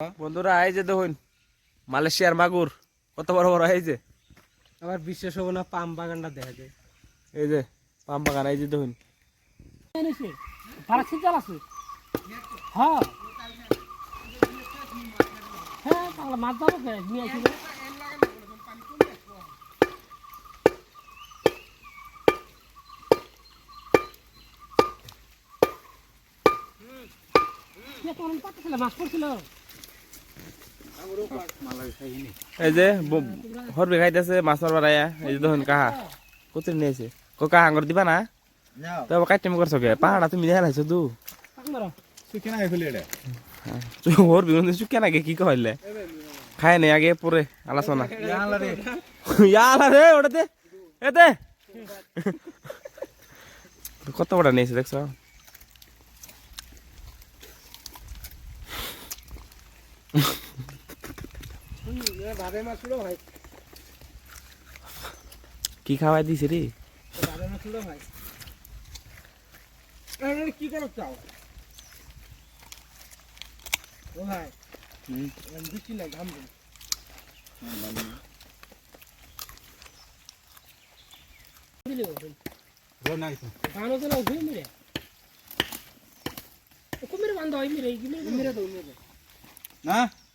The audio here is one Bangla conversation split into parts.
বন্ধুরা এই যে দেখুন মালয়েশিয়ার মাগুর কত বড় বড় এই যে আবার বিশ্বাস হব না পাম বাগানটা দেখা যায় এই যে পাম বাগান এই যে দেখুন ফারাক সিজাল আছে হ্যাঁ হ্যাঁ মাছ যাব নিয়ে আসি মাছ পড়ছিল এই যে হরবে খাইতেছে মাছ মারবার আয়া এই যে দেখুন কাহা কত নিয়েছে কো কাহা আঙ্গুর দিবা না? তো কাটতে করছ কে পাহাড়া তুমি দেখা নাইছো দু হরবি কিন্তু চুকে নাকি কি কইলে খায় নাই আগে পরে আলোচনা। ইয়ালা রে ওটাতে এতে কত বড় নিয়েছে দেখছ? কি খাওয়াই দিছে রে? কি করো চাও? ও ভাই দিচ্ছি না ঘাম দিন তো। না ঘুরে মেরে। কুমিরে বান্ধ হয় মেরে মেরে তো মেরে না?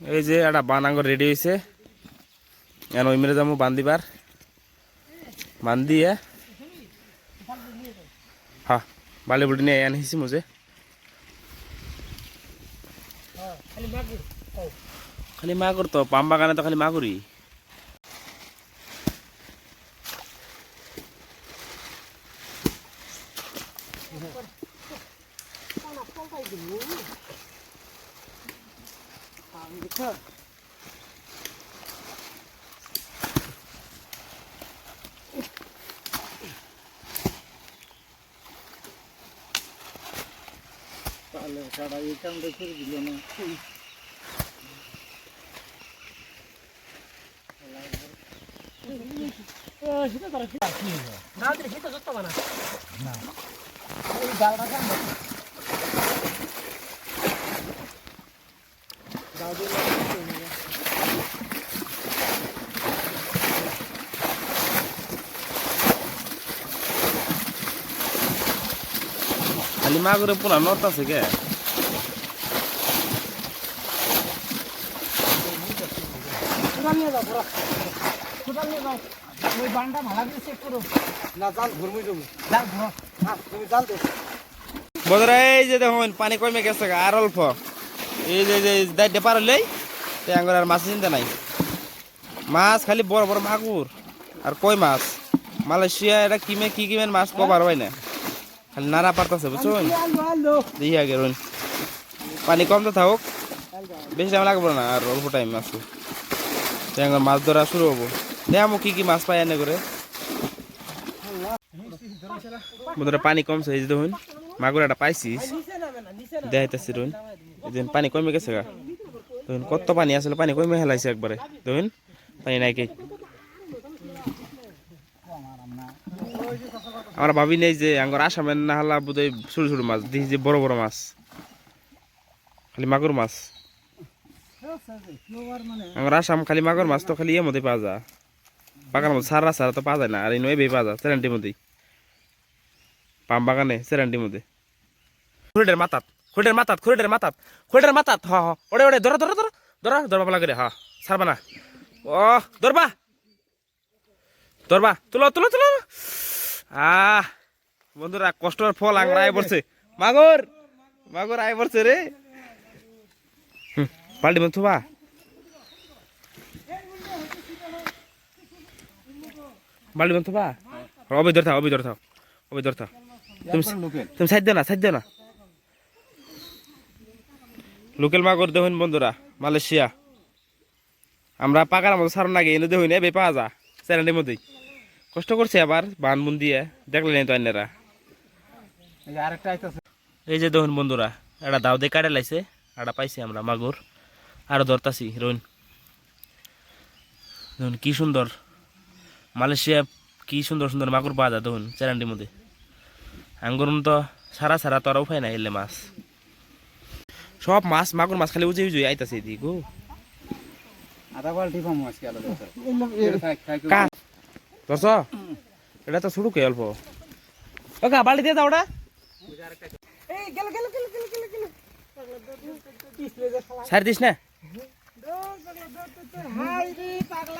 এই যে একটা বানাঙ্গ রেডি হয়েছে এখন ওই মেরে যাব বান্দিবার। বান্দিয়ে। হ্যাঁ বালি বুটি নিয়ে হিসি মুঝে খালি মাগুর তো, পাম বাগানে তো খালি মাগুরি তাহলে সারা এখান দেখে দিল না। সেটা তারা কি না। দিলে সেটা যত বানা না ওই ডালটা খালি মাগুরে পুরা নর্থ আছে কে পুরা নিয়ে যাও পুরা পুরা নিয়ে যাও ওই বানটা ভাড়া দিয়ে চেক করো না জাল ঘুরমই যাব জাল ঘুরো হ্যাঁ তুমি জাল দে বদরা এই যে দেখুন পানি কমে গেছে গা, আর অল্প এই যে দাইতে পারলেই তে আঙ্গুর আর মাছ চিন্তা নাই। মাছ খালি বড় বড় মাগুর আর কই মাছ? মালয়েশিয়া এটা কিমে কি কিমেন মাছ কবার হয় না। খালি নাড়া পারতাছে বুঝছ? দেখি আগে রইন। পানি কম তো থাকুক। বেশি টাইম লাগবে না আর অল্প টাইম আছে। তে আঙ্গুর মাছ ধরা শুরু হব। দেখো কি কি মাছ পাই এনে করে। বন্ধুরা পানি কমছে এই যে দেখুন। মাগুর একটা পাইছিস দেখাইতেছি রুন এদিন পানি কমে গেছে গা দেখুন কত পানি আসলে পানি কমে হেলাইছে একবারে দেখুন পানি নাই কে। আমরা ভাবি নেই যে আঙ্গর আসামের না হলা বোধহয় ছোট ছোট মাছ, দেখি যে বড় বড় মাছ, খালি মাগুর মাছ। আঙ্গর আসাম খালি মাগুর মাছ তো খালি এর মধ্যে পাওয়া যায়। বাগানের মধ্যে সারা সারা তো পাওয়া যায় না, আর এই নয় পাওয়া যায়, সেরেন্টির মধ্যেই। পাম বাগানে, সেরেন্টির মধ্যে। খুঁড়ের খুঁড়ের মাথাত খুঁড়ের মাথাত খুঁড়ের মাথাত। হ হ। ওড়ে ওড়ে ধরো ধরো ধরো ধরো ধরবা পালা করে হ ছাড়বা না। ও ধরবা। ধরবা। তুলো তুলো তুলো। আহ বন্ধুরা কষ্টর ফল আঙ্গুর আয় পড়ছে। মাগর মাগর আয় পড়ছে রে। পাল্টি মতো বা বাল্টি মতো বা অবৈ ধর থাও অবৈ ধর থাও অবৈ ধর থাও তুমি তুমি সাইড দিও না সাইড দিও না। লোকাল মাগুর দেখুন বন্ধুরা, মালয়েশিয়া। আমরা পাকার মতো সারণ আগে এনে দেখুন বে পাওয়া যা, চ্যানেলের মধ্যেই। কষ্ট করছে আবার, বান বুন দিয়ে, দেখলেন তো অন্যরা। এই যে দেখুন বন্ধুরা, একটা দাও দিয়ে কাটে লাইছে, একটা পাইছি আমরা মাগুর। আরও ধরতাছি, রইন। দেখুন কি সুন্দর। মালয়েশিয়া, কি সুন্দর সুন্দর মাগুর পাওয়া যায় দেখুন চ্যানেলটির মধ্যে। আঙ্গুর তো সারা সারা তো আর উপায় নাই, এলে মাছ। সব মাছ মাগুর মাছ খালি উজে উজে আইতাছে এদিকে আধা বালতি ধরছ এটা তো শুরু কে অল্প ওকে বালতি দিয়ে দাও ওটা সার দিস না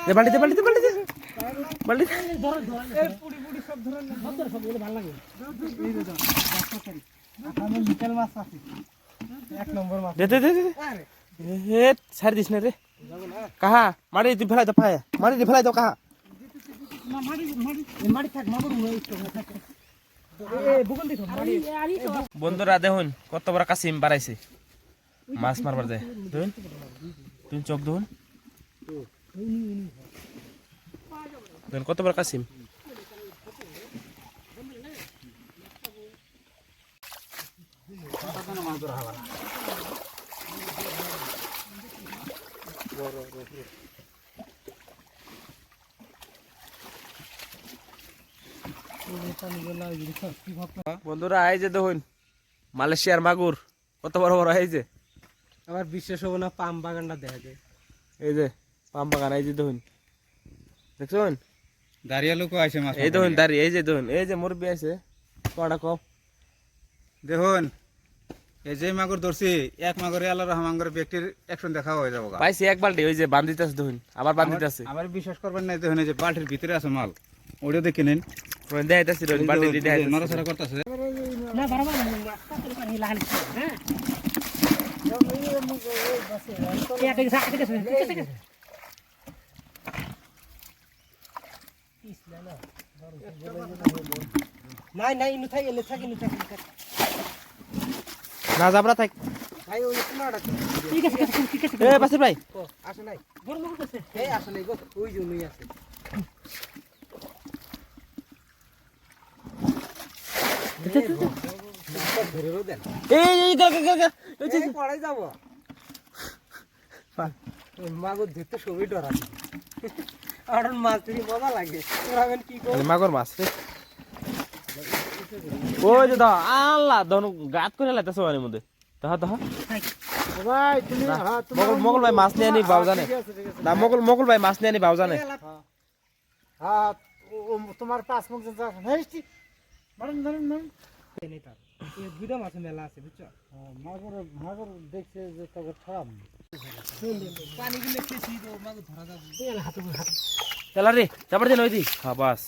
বালতিতে বালতিতে বালতিতে বালতিতে লাগে এক নম্বর মাছ দে দে দে দে হে সারি দিস না রে। কাহা মারি দি ফেলাই দাও পায়ে। মারি দি ফেলাই দাও কাহা। বন্ধুরা দেখুন কত বড় কাসিম বাড়াইছে। মাছ মারবার যায়। দেখুন তুমি চোখ দেখুন দেখুন কত বড় কাসিম বন্ধুরা এই যে দেখুন মালয়েশিয়ার মাগুর কত বড় বড় এই যে। আমার বিশ্বাস হব না পাম বাগানটা দেখা যায়। এই যে পাম বাগান এই যে দেখুন। দেখুন দাঁড়িয়ে লোক মাছ এই দেখুন দাঁড়িয়ে এই যে দেখুন এই যে মুরব্বী আছে কটা কম দেখুন এই যে মাগুর ধরছি এক মাগুরে আল্লাহ রহমান করে ব্যক্তির একশন দেখা হয়ে যাব পাইছি এক বালটি ওই যে বান্ধিতে আছে দেখুন আবার বান্ধিতে আছে। আমার বিশ্বাস করবেন না দেখুন এই যে বালতির ভিতরে আছে মাল। ওটা দেখে নিন। দেখাইতেছি বালটি দেখাইতেছি। নড়াচড়া করতেছে। না বরাবর হ্যাঁ? নাই নাই ইনু থাই এলে থাকি ইনু থাকি না যাবরা থাক। ভাই ওই কোনাটা ঠিক আছে ঠিক আছে এ বাসির ভাই। ও আসে নাই। বড় লোক আছে। এই আসে নাই গো ওই জন্যই আছে এই এই গা, গা, গা, গা। এই যে, এই পড়াই যাব। মাগুর ধরতে সবই ডরা আর মাছ ধরি মজা লাগে। কি কর এই মাছ রে। ওই যে দাও আল্লাহ দন গাত করে লাইতেছে ওর মধ্যে। তাহা তাহা ভাই তুমি হ্যাঁ মগল মগল ভাই মাছ নিয়ে আনি বাউ জানে না মগল মগল ভাই মাছ নিয়ে আনি বাউ জানে হ্যাঁ তোমার পাঁচ মুখ যা হেসটি মারুন ধরুন মারুন নেই তার এই দুইটা মাছ মেলা আছে বুঝছ? মাগুর মাগুর দেখছে যে তোকে ছড়াম পানি গুলো খেয়েছি তো মাগুর ধরা যাবে। হাতে হাতে। চলা রে যাবার দিন ওই দি হ্যাঁ বাস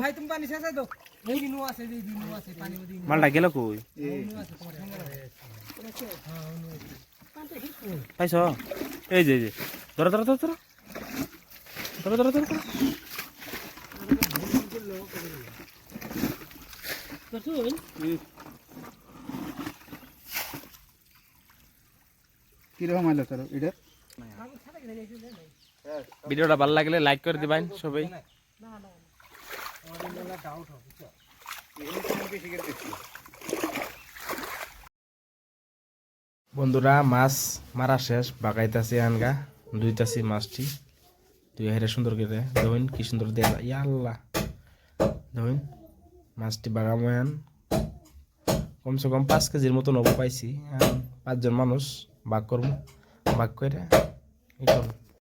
ভাই তুমি পানি শেষ দাও মালটা গেল কই? পাইছ? এই যে যে। ধরো ধরো ধরো ধরো। ধরো ধরো ধরো কীরকম ভিডিওটা ভালো লাগলে লাইক করে দিবেন সবাই। বন্ধুরা, মাছ মারা শেষ, বাগাইতাছি আনগা, দুইতাছি মাছটি। দুই হাইরে সুন্দর করে দেখুন কি সুন্দর দেয়া যায়। ইয়া আল্লাহ। দেখুন মাছটি বাগাময়ান কমসে কম পাঁচ কেজির মতো নব পাইছি। পাঁচজন মানুষ ভাগ করব ভাগ করে ই করব।